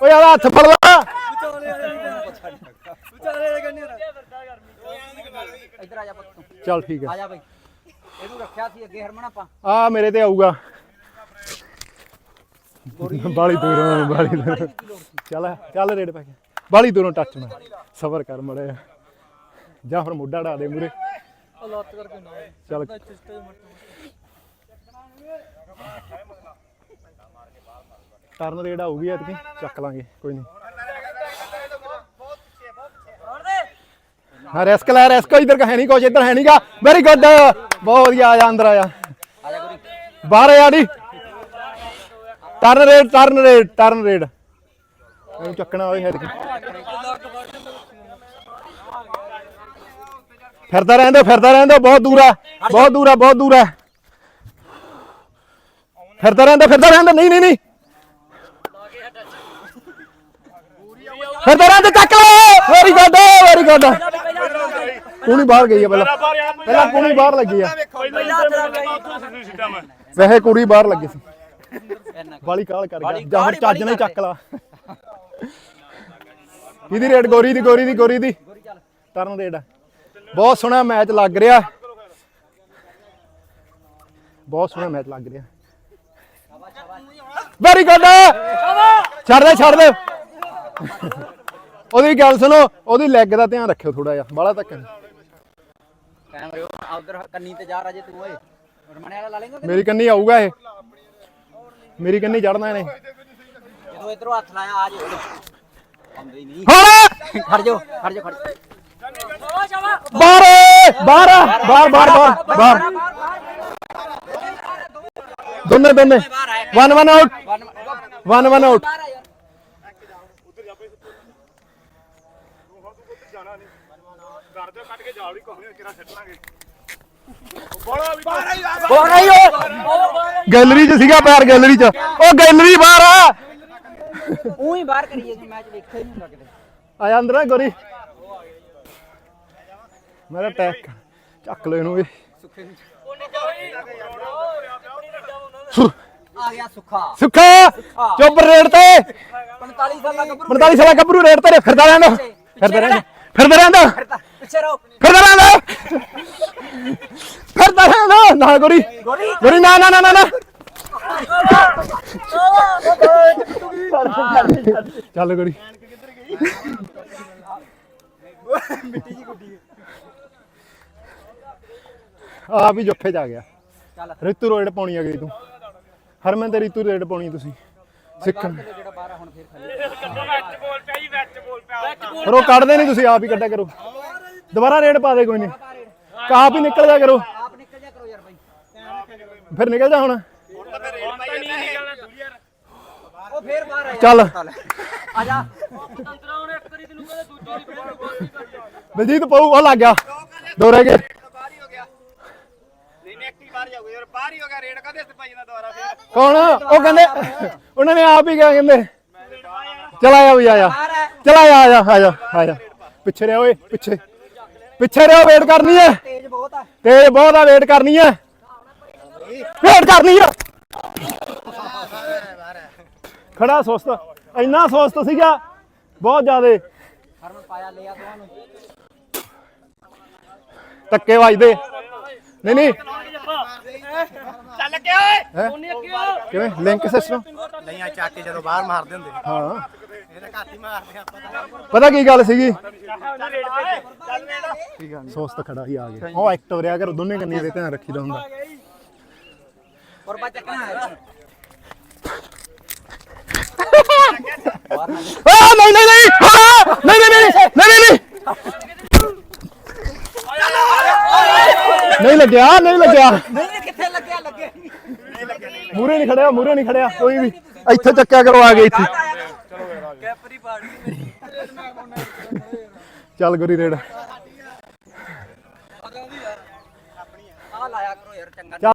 ਓਏ ਆ ਹੱਥ ਫੜ ਲਾ। ਇੱਧਰ ਆ ਜਾ ਪੁੱਤ ਤੂੰ ਚੱਲ ਠੀਕ ਆ ਹੈ। ਜਾ ਬਈ ਇਹਨੂੰ ਰੱਖਿਆ ਸੀ ਅੱਗੇ ਹਰਮਨ ਆਪਾਂ ਆ ਮੇਰੇ ਤੇ ਆਊਗਾ। ਬਾਲੀ ਦੂਰੋਂ ਬਾਲੀ ਦੂਰੋਂ। ਚੱਲ ਚੱਲ ਰੇਡ ਪਾ ਕੇ ਬਾਲੀ ਦੂਰੋਂ ਟੱਚ ਮੈਂ ਸਬਰ ਕਰ ਮੜਿਆ। ਜਾਂ ਫਿਰ ਮੁੱਢਾ ਢਾ ਦੇ ਮੂਰੇ ਚੱਲ ਟਰਨ ਰੇਡ ਆਊਗੀ ਐਤਕੀ, ਚੱਕ ਲਾਂਗੇ, ਕੋਈ ਨਹੀਂ। ਹਾਂ, ਰਿਸਕ ਲੈ, ਰਿਸਕ, ਇਧਰ ਹੈ ਨਹੀਂ ਕੁਛ, ਇਧਰ ਹੈ ਨਹੀਂਗਾ। ਵੈਰੀ ਗੁੱਡ ਬਹੁਤ ਵਧੀਆ ਆ ਜਾ ਅੰਦਰ ਆ ਜਾ ਬਾਹਰ ਆ ਜਾੜੀ turn raid turn raid turn raid ਇਹਨੂੰ ਚੱਕਣਾ ਹੋਏ ਹੈਡ ਫਿਰਦਾ ਰਹਿੰਦੇ ਫਿਰਦਾ ਰਹਿੰਦੇ ਬਹੁਤ ਦੂਰ ਆ, ਬਹੁਤ ਦੂਰ ਆ, ਬਹੁਤ ਦੂਰ ਆ। ਫਿਰਦਾ ਰਹਿੰਦਾ ਫਿਰਦਾ ਰਹਿੰਦਾ ਨਹੀਂ ਨਹੀਂ ਨਹੀਂ। ਫਿਰਦਾ ਰਹਿੰਦਾ ਚੱਕ ਲਓ। ਵੈਰੀ ਗੁੱਡ ਵੈਰੀ ਗੁੱਡ ਕੂਣੀ ਬਾਹਰ ਗਈ ਆ ਪਹਿਲਾਂ। ਪਹਿਲਾਂ ਕੂਣੀ ਬਾਹਰ ਲੱਗੀ ਆ। ਵੈਸੇ ਕੁੜੀ ਬਾਹਰ ਲੱਗੀ ਸੀ। ਇੰਨਾ ਕਾਲ ਕਰ ਗਿਆ। ਜਾਂ ਫਿਰ ਚੱਜ ਨਾਲ ਚੱਕ ਲਾ। ਕਿਹਦੀ ਰੇਡ ਗੋਰੀ ਦੀ ਗੋਰੀ ਦੀ ਗੋਰੀ ਦੀ। ਗੁਰੀ ਰੇਡ ਬਹੁਤ ਸੋਹਣਾ ਮੈਚ ਲੱਗ ਰਿਹਾ। ਬਹੁਤ ਸੋਹਣਾ ਮੈਚ ਲੱਗ ਰਿਹਾ। ਵੈਰੀ ਗੁੱਡ ਛੱਡ ਦੇ ਛੱਡ ਦੇ। ਉਹਦੀ ਗੱਲ ਸੁਣੋ ਉਹਦੀ ਲੈਗ ਦਾ ਧਿਆਨ ਰੱਖਿਓ ਥੋੜਾ ਜਿਹਾ ਬਾਹਲਾ ਤੱਕ ਕੈਮਰੇ ਉਧਰ ਕੰਨੀ ਤੇ ਜਾ ਰਾਜੇ ਤੂੰ ਓਏ। ਹਰਮਨ ਵਾਲਾ ਲਾ ਲੇਗਾ ਮੇਰੀ ਕੰਨੀ ਆਊਗਾ ਇਹ। ਮੇਰੀ ਕੰਨੀ ਚੜਨਾ ਇਹਨੇ। ਜਦੋਂ ਇਧਰੋਂ ਹੱਥ ਲਾਇਆ ਆ ਜਾ ਆਉਂਦੇ ਹੀ ਨਹੀਂ। ਹੁਣ ਖੜ ਜਾ ਖੜ ਜਾ ਖੜ ਬਾਹਰ! ਬਾਹਰ ਬਾਹਰ ਬਾਹਰ ਬਾਹਰ ਬਾਹਰ। ਦੋਨੇ ਦੋਨੇ। One one out one one out ਬਾਹਰ ਓ ਗੈਲਰੀ 'ਚ ਸੀਗਾ ਪੈਰ ਗੈਲਰੀ 'ਚ। ਉਹ ਗੈਲਰੀ ਬਾਹਰ ਆ। ਉਹੀ ਬਾਹਰ ਕਰੀਏ ਸੀ ਮੈਚ ਵੇਖਿਆ ਹੀ ਨਹੀਂ ਹੁੰਦਾ ਕਿਤੇ। ਆਇਆ ਅੰਦਰ ਆ ਗੋਰੀ। ਮੇਰਾ ਟੈਕ। ਚੱਕ ਲੋ ਇਹਨੂੰ ਵੀ। ਸੁੱਖੇ ਨੂੰ ਸੁ- ਆ ਗਿਆ ਸੁੱਖਾ। ਸੁੱਖਾ ਚੁੱਪ ਰੇਡ ਤੇ। 45 ਸਾਲ ਗੱਭਰੂ 45 ਸਾਲਾ ਗੱਭਰੂ ਰੇਡ ਤੇ ਫਿਰਦਾ ਰਹਿੰਦਾ ਫਿਰਦਾ ਰਹਿੰਦਾ ਫਿਰਦਾ ਰਹਿੰਦਾ। ਫਿਰਦਾ ਪਿੱਛੇ ਰਹੋ। ਫਿਰਦਾ ਰਹਿੰਦਾ। ਫਿਰਦਾ ਰਹਿੰਦਾ। ਨਾ ਗੋਰੀ। ਗੋਰੀ। ਨਾ ਨਾ ਨਾ ਨਾ ਨਾ। ਚੱਲ ਗੋਰੀ। ਆ ਵੀ ਜੱਫੇ ਚ ਆ ਗਿਆ। ਚੱਲ। ਰਿਤੂ ਰੋਡ ਪਾਉਣੀ ਆ ਗਈ ਤੂੰ। ਹਰਮਨ ਤੇ ਰਿਤੂ ਰੇਡ ਪਾਉਣੀ ਤੁਸੀਂ। ਸਿੱਖਣ। ਜਿਹੜਾ ਬਾਹਰ ਆ ਹੁਣ ਫੇਰ ਖਾਲੀ। ਪਰ ਉਹ ਕੱਢਦੇ ਨਹੀਂ ਤੁਸੀਂ ਆਪ ਹੀ ਕੱਢਿਆ ਕਰੋ। ਦੁਬਾਰਾ ਰੇਡ ਪਾ ਦੇ ਕੋਈ ਨਹੀਂ। ਆਪ ਹੀ ਨਿਕਲ ਜਾ ਕਰੋ। ਆਪ ਨਿਕਲ ਜਾ ਕਰੋ ਯਾਰ ਬਾਈ। ਫਿਰ ਨਿਕਲ ਜਾ ਹੁਣ। ਉਹ ਫੇਰ ਬਾਹਰ ਆ ਚੱਲ। ਆ ਜਾ। ਬਲਜੀਤ ਪਊ ਉਹ ਲੱਗ ਗਿਆ। ਦੋ ਰਹਿ ਗਏ। ਕੌਣ? ਉਹ ਕਹਿੰਦੇ ਉਹਨਾਂ ਨੇ ਆਪ ਹੀ ਕਿਹਾ ਕਹਿੰਦੇ ਚਲ ਆਇਆ ਵੀ ਹੈ ਚਲ ਆਇਆ ਆਇਆ ਆਇਆ ਆਇਆ। ਪਿੱਛੇ ਰਹਿ ਓਏ ਪਿੱਛੇ। ਪਿੱਛੇ ਰਹਿ ਵੇਟ ਕਰਨੀ ਹੈ। ਤੇਜ਼ ਆ। ਬਹੁਤ ਆ ਵੇਟ ਕਰਨੀ ਹੈ। ਵੇਟ ਕਰਨੀ ਹੈ। ਖੜਾ ਸੁਸਤ। ਇੰਨਾ ਸੁਸਤ ਸੀਗਾ ਬਹੁਤ ਜ਼ਿਆਦੇ। ਹਰਮਨ ਪਾਇਆ ਲਿਆ ਤੁਹਾਨੂੰ ਧੱਕੇ ਵੱਜਦੇ। ਨਹੀਂ ਨਹੀਂ। ਚੱਲ ਕੇ ਓਏ। ਹੈਂ? ਕਿਵੇਂ? ਲਿੰਕ ਸਿਸਟਮ ਨਹੀਂ ਆ ਚੱਕ ਕੇ ਜਦੋਂ ਬਾਹਰ ਮਾਰਦੇ ਹੁੰਦੇ ਹਾਂ। ਇਹਦੇ ਘੱਟ ਹੀ ਮਾਰਦੇ ਆਪਾਂ ਪਤਾ ਕੀ ਗੱਲ ਸੀਗੀ? ਵੇੜਾ ਸੁਸਤ ਖੜਾ ਹੀ ਆ ਗਿਆ। ਉਹ ਐਕਟਿਵ ਰਿਹਾ ਕਰ ਦੋਨੇ ਕੰਨੀਆਂ ਦੇ ਧਿਆਨ ਰੱਖੀਦਾ ਹੁੰਦਾ। ਔਰ ਬਾ ਚੱਕਣਾ। ਹੈ ਆ ਨਹੀਂ ਨਹੀਂ ਨਹੀਂ ਨਹੀਂ। ਨਹੀਂ ਨਹੀਂ ਨਹੀਂ। ਨਹੀਂ ਲੱਗਿਆ ਨਹੀਂ ਲੱਗਿਆ। ਨਹੀਂ ਮੂਰੇ ਨਹੀਂ। ਖੜਿਆ ਮੂਰੇ ਨਹੀਂ ਖੜਿਆ ਕੋਈ ਵੀ। ਇੱਥੇ ਚੱਕਿਆ ਕਰੋ ਆ ਗਏ ਇੱਥੇ। ਚੱਲ ਗੋਰੀ ਰੇਡ। ਆ ਲਾਇਆ ਕਰੋ ਯਾਰ ਚੰਗਾ।